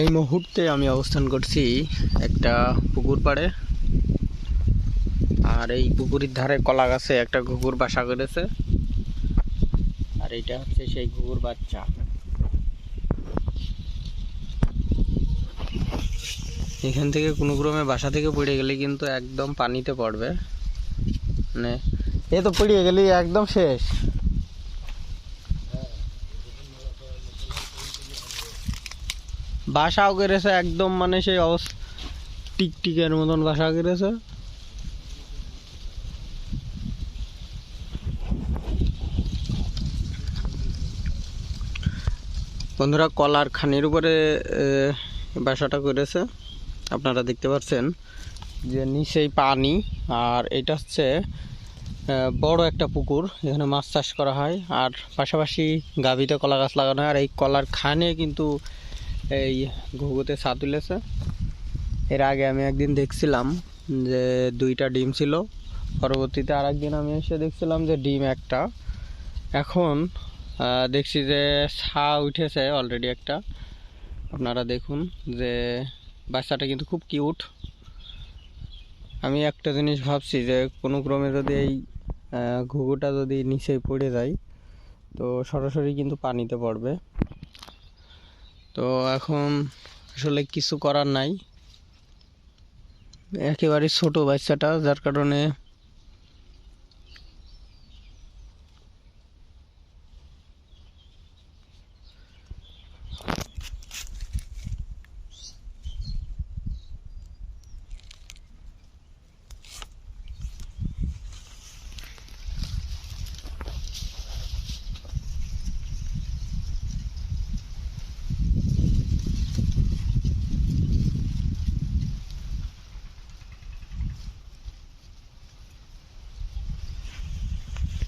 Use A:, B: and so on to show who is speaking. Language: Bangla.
A: এই মুহূর্তে আমি অবস্থান করছি একটা পুকুর পাড়ে। আর এই পুকুরের ধারে কলা গাছে একটা ঘুঘুর বাসা করেছে। আর এইটা হচ্ছে সেই ঘুঘুর বাচ্চা। এখান থেকে কোনো ক্রমে বাসা থেকে পড়ে গেলে কিন্তু একদম পানিতে পড়বে। মানে এ তো পড়ে গেলে একদম শেষ। বাসাও করেছে একদম মানে সেই অবস্থা টিকটিকের মতন বাসা করেছে বন্ধুরা কলার খানির উপরে বাসাটা করেছে। আপনারা দেখতে পাচ্ছেন যে নিচেই পানি, আর এটা হচ্ছে বড় একটা পুকুর এখানে মাছ চাষ করা হয়। আর পাশাপাশি গাভিতে কলা গাছ লাগানো হয়। আর এই কলার খানে কিন্তু এই ঘুঘুতে ছা তুলেছে। এর আগে আমি একদিন দেখছিলাম যে দুইটা ডিম ছিল। পরবর্তীতে আর একদিন আমি এসে দেখছিলাম যে ডিম একটা। এখন দেখছি যে ছা উঠেছে অলরেডি একটা। আপনারা দেখুন যে বাচ্চাটা কিন্তু খুব কিউট আমি একটা জিনিস ভাবছি যে কোনো ক্রমে যদি এই ঘুঘুটা যদি নিচে পড়ে যায়, তো সরাসরি কিন্তু পানিতে পড়বে। তো এখন আসলে কিছু করার নাই। একেবারে ছোট বাচ্চাটা যার কারণে